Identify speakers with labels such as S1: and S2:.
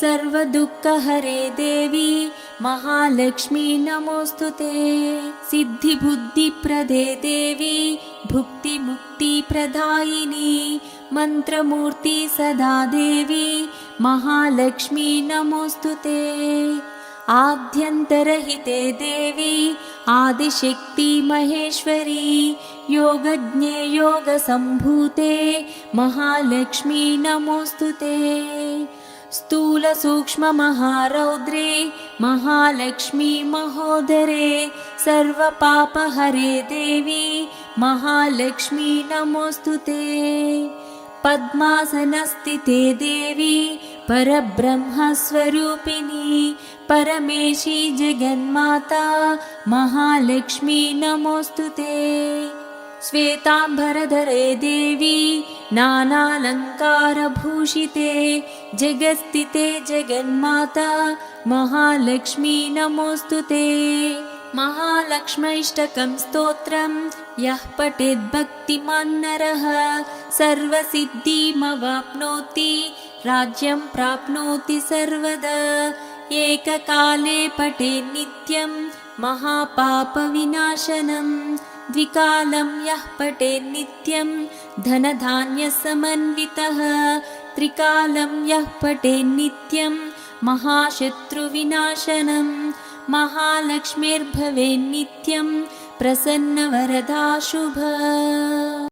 S1: सर्वदुःखहरे देवी महालक्ष्मी नमोऽस्तु ते। सिद्धिबुद्धिप्रदे देवी भुक्तिमुक्तिप्रदायिनी मन्त्रमूर्ति सदा देवी महालक्ष्मी नमोऽस्तु ते। आद्यन्तरहिते देवी आदिशक्ति महेश्वरी योगज्ञे योगसम्भूते महालक्ष्मी नमोऽस्तु ते स्थूलसूक्ष्ममहारौद्रे महालक्ष्मी महोदरे सर्वपापहरे देवी महालक्ष्मी नमोऽस्तु ते। पद्मासनस्थिते देवी परब्रह्मस्वरूपिणी परमेशी जगन्माता महालक्ष्मी नमोऽस्तु ते श्वेताम्बरधरे देवी नानालङ्कारभूषिते जगत्स्थिते जगन्माता महालक्ष्मी नमोऽस्तु ते। महालक्ष्मैष्टकं स्तोत्रं यः पठेद्भक्तिमान् नरः सर्वसिद्धिमवाप्नोति राज्यं प्राप्नोति सर्वदा। एककाले पठे नित्यं महापापविनाशनम् द्विकालं यः पठे नित्यं धनधान्यसमन्वितः। त्रिकालं यः पठे नित्यं महाशत्रुविनाशनं। महालक्ष्मीर्भवे नित्यं प्रसन्नवरदा शुभ